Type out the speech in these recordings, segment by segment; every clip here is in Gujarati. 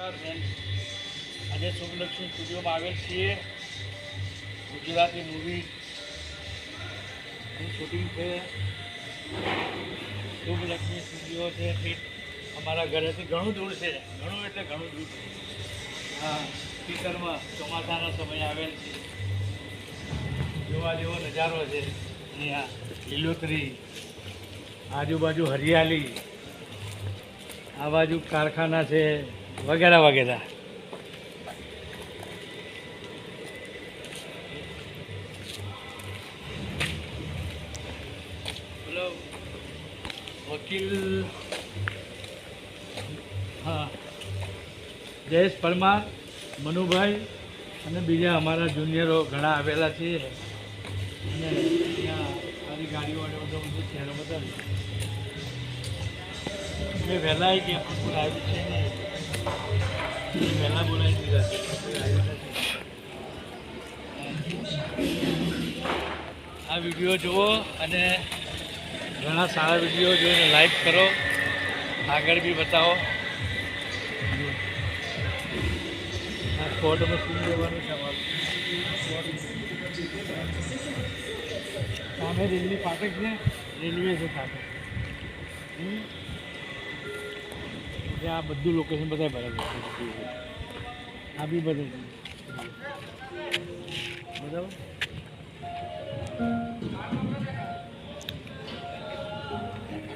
ફ્રેન્ડ આજે શુભલક્ષ્મી સ્ટુડિયોમાં આવેલ છીએ. ગુજરાતી મૂવી શૂટિંગ છે. શુભલક્ષ્મી સ્ટુડિયો છે. અમારા ઘરેથી ઘણું દૂર છે. ઘણું એટલે ઘણું દૂર. છે હા સ્પીકરમાં ચોમાસાના સમય આવેલ છે. જોવા જેવો નજારો છે. અહીંયા લીલોતરી, આજુબાજુ હરિયાળી, આ બાજુ કારખાના છે. વગેરે વગેરે. વકીલ, હા. જયેશ પરમાર, મનુભાઈ અને બીજા અમારા જુનિયરો ઘણા આવેલા છે. અને સારી ગાડીઓ અને બધો બધું ચહેરો બધા મેં વહેલા આવી ગયા પણ આવ્યું છે નહીં મેં વહેલા બોલાવી દીધા આ વીડિયો જુઓ અને ઘણા સારા વીડિયો જોઈને લાઈક કરો. આગળ બી બતાવો. આ સ્પોટમાં શું લેવાનું છે અમારું. સામે રેલવે ફાટક છે. રેલવે છે ફાટક. એટલે આ બધું લોકેશન બધા બરાબર છે. આ બી બધું છે. બરાબર?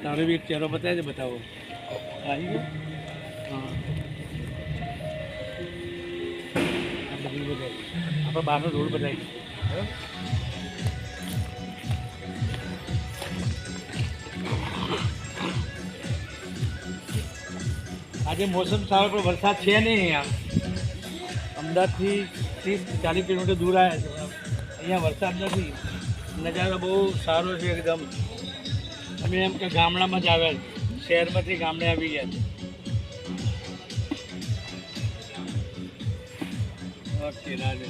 તારો બી એક ચહેરો બતાવે છે, બતાવો. આવી ગયો? હા. આ બધું બતાવી આપણે બહારનો રોડ બતાવી બરાબર? આજે મોસમ સારો, પણ વરસાદ છે નહીં અહીંયા. અમદાવાદથી ત્રીસ, ચાલીસ કિલોમીટર દૂર આવ્યા છે. અહીંયા વરસાદ નથી. નજારો બહુ સારો છે એકદમ. અમે એમ કે ગામડામાં જ આવ્યા. શહેરમાંથી ગામડે આવી ગયા છે. ઓકે, રાધે.